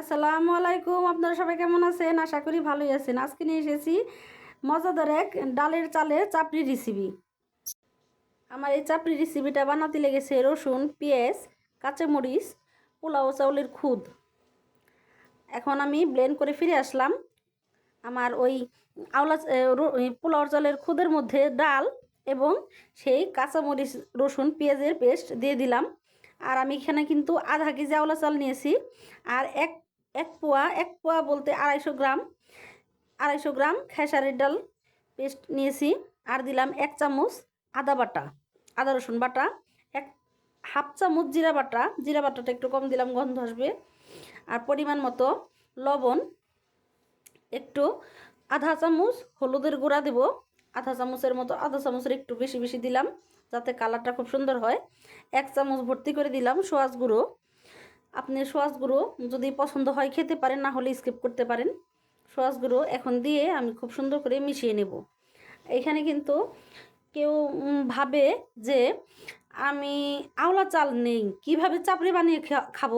আসসালামু আলাইকুম, আপনারা সবাই কেমন আছেন? আশা করি ভালোই আছেন। আজকে নিয়ে এসেছি মজাদার এক ডালের চালের চাপড়ি রেসিপি আমার এই চাপড়ি রেসিপিটা বানাতে লেগেছে রসুন, পেঁয়াজ, কাঁচামরিচ, পোলাও, চাউলের খুদ। এখন আমি ব্লেন্ড করে ফিরে আসলাম। আমার ওই আওলা পোলাও চালের খুদের মধ্যে ডাল এবং সেই কাঁচামরিচ, রসুন, পেঁয়াজের পেস্ট দিয়ে দিলাম। আর আমি এখানে কিন্তু আধা কেজি আওলা চাল নিয়েছি। আর এক এক পোয়া এক পোয়া বলতে আড়াইশো গ্রাম আড়াইশো গ্রাম খেসারির ডাল পেস্ট নিয়েছি। আর দিলাম এক চামচ আদা বাটা, আদা রসুন বাটা, এক হাফ চামচ জিরা বাটা। জিরা বাটাটা একটু কম দিলাম, গন্ধ আসবে। আর পরিমাণ মতো লবণ, একটু আধা চামচ হলুদের গুঁড়া দেব। আধা চামচের মতো, আধা চামচের একটু বেশি বেশি দিলাম, যাতে কালারটা খুব সুন্দর হয়। এক চামচ ভর্তি করে দিলাম সোয়াজ গুঁড়ো। আপনি গুঁড়ো যদি পছন্দ হয় খেতে পারেন, না হলে স্কিপ করতে পারেন। গুঁড়ো এখন দিয়ে আমি খুব সুন্দর করে মিশিয়ে নেব। এখানে কিন্তু কেউ ভাবে যে আমি আওলা চাল নেই, কীভাবে চাপড়ি বানিয়ে খাব?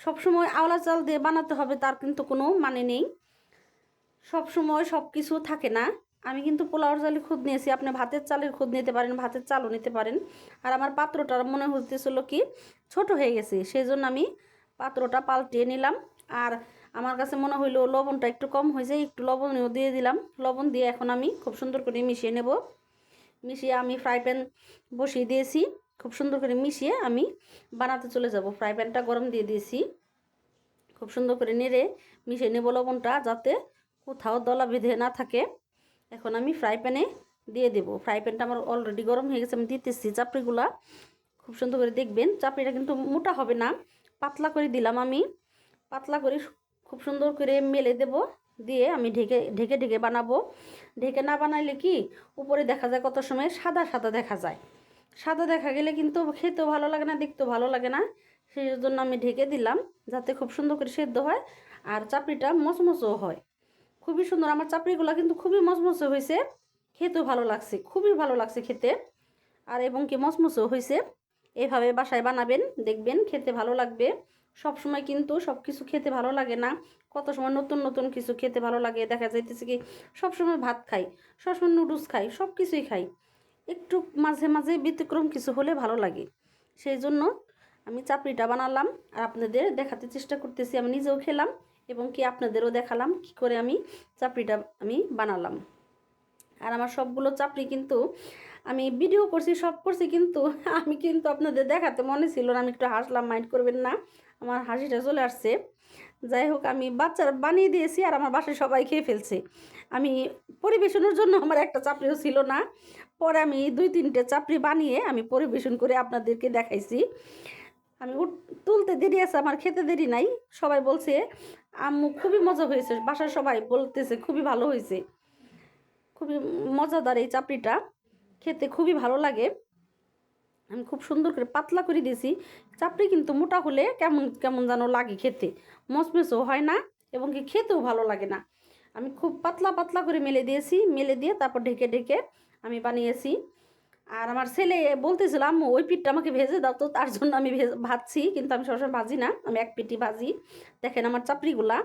সবসময় আওলা চাল দিয়ে বানাতে হবে, তার কিন্তু কোনো মানে নেই। সব সময় সব কিছু থাকে না। আমি কিন্তু পোলাওর চালের খুদ নিয়েছি। আপনি ভাতের চালের খুদ নিতে পারেন, ভাতের চালও নিতে পারেন। আর আমার পাত্রটা মনে হতেছিল কি, ছোট হয়ে গেছে সেই জন্য আমি পাত্রটা পাল্টিয়ে নিলাম। আর আমার কাছে মনে হইল লবণটা একটু কম হয়েছে, একটু লবণও দিয়ে দিলাম। লবণ দিয়ে এখন আমি খুব সুন্দর করে মিশিয়ে নেব। মিশিয়ে আমি ফ্রাই প্যান বসিয়ে দিয়েছি। খুব সুন্দর করে মিশিয়ে আমি বানাতে চলে যাব। ফ্রাই প্যানটা গরম দিয়ে দিয়েছি। খুব সুন্দর করে নেড়ে মিশিয়ে নেব লবণটা, যাতে কোথাও দলা বেঁধে না থাকে। এখন আমি ফ্রাই প্যানে দিয়ে দেবো। ফ্রাই প্যানটা আমার অলরেডি গরম হয়ে গেছে, আমি দিতেছি চাপড়িগুলা। খুব সুন্দর করে দেখবেন, চাপড়িটা কিন্তু মোটা হবে না, পাতলা করে দিলাম আমি। পাতলা করে খুব সুন্দর করে মেলে দেব, দিয়ে আমি ঢেকে ঢেকে ঢেকে বানাবো। ঢেকে না বানাইলে কি, উপরে দেখা যায় কত সময় সাদা সাদা দেখা যায়। সাদা দেখা গেলে কিন্তু খেতেও ভালো লাগে না, দেখতেও ভালো লাগে না। সেই জন্য আমি ঢেকে দিলাম, যাতে খুব সুন্দর করে সেদ্ধ হয়, আর চাপড়িটা মচমচও হয়। খুবই সুন্দর। আমার চাপড়িগুলো কিন্তু খুবই মচমচে হয়েছে। খেতেও ভালো লাগছে, খুবই ভালো লাগছে খেতে। আর এবং কি মচমচেও হয়েছে। এভাবে বাসায় বানাবেন, দেখবেন খেতে ভালো লাগবে। সব সময় কিন্তু সব কিছু খেতে ভালো লাগে না। কত সময় নতুন নতুন কিছু খেতে ভালো লাগে। দেখা যাইতেছে কি সব সময় ভাত খাই, সবসময় নুডলস খাই সব কিছুই খাই। একটু মাঝে মাঝে ব্যতিক্রম কিছু হলে ভালো লাগে। সেই জন্য আমি চাপড়িটা বানালাম আর আপনাদের দেখাতে চেষ্টা করতেছি। আমি নিজেও খেলাম। এবং কি আপনাদেরও দেখালাম কি করে আমি চাপড়িটা আমি বানালাম। আর আমার সবগুলো চাপড়ি কিন্তু আমি ভিডিও করছি, সব করছি কিন্তু আমি কিন্তু আপনাদের দেখাতে মনে ছিল না, আমি একটু হাসলাম মাইন্ড করবেন না, আমার হাসিটা চলে আসছে। যাই হোক, আমি বাচ্চারা বানিয়ে দিয়েছি আর আমার বাসায় সবাই খেয়ে ফেলছে। আমি পরিবেশনের জন্য আমার একটা চাপড়িও ছিল না। পরে আমি দুই তিনটে চাপড়ি বানিয়ে আমি পরিবেশন করে আপনাদেরকে দেখাইছি। আমি তুলতে দেরি আছে, আমার খেতে দেরি নাই। সবাই বলছে, আম্মু, খুবই মজা হয়েছে। বাসার সবাই বলতেছে, খুবই ভালো হয়েছে। খুবই মজাদার এই চাপড়িটা। খেতে খুবই ভালো লাগে। আমি খুব সুন্দর করে পাতলা করে দিয়েছি। চাপড়ি কিন্তু মোটা হলে কেমন কেমন যেন লাগে খেতে। মচমচও হয় না এবং কি খেতেও ভালো লাগে না। আমি খুব পাতলা পাতলা করে মেলে দিয়েছি। মেলে দিয়ে তারপর ঢেকে ঢেকে আমি বানিয়েছি। আর আমার ছেলে বলতেছিল, আম্মু, ওই পিঠটা আমাকে ভেজে দাও তো, তার জন্য আমি ভেজ- ভাজছি, কিন্তু আমি সবসময় ভাজি না, আমি এক পিঠি ভাজি। দেখেন আমার চাপড়িগুলা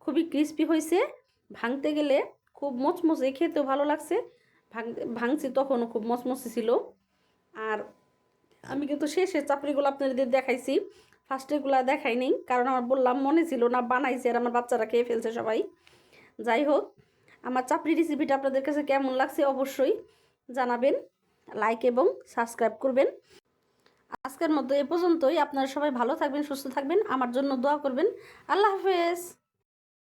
খুবই ক্রিস্পি হয়েছে ভাঙতে গেলে খুব মচমচে, খেতেও ভালো লাগছে ভাঙ ভাঙছি তখনও খুব মচমচে ছিল। আর আমি কিন্তু শেষে চাপড়িগুলো আপনাদের দেখাইছি ফার্স্টেগুলো দেখাই নেই, কারণ আমার বললাম মনে ছিল না, বানাইছি আর আমার বাচ্চারা খেয়ে ফেলছে সবাই। যাই হোক, আমার চাপড়ি রেসিপিটা আপনাদের কাছে কেমন লাগছে অবশ্যই জানাবেন। লাইক এবং সাবস্ক্রাইব করবেন। আজকের মতো এ পর্যন্তই। আপনারা সবাই ভালো থাকবেন, সুস্থ থাকবেন। আমার জন্য দোয়া করবেন। আল্লাহ হাফেজ।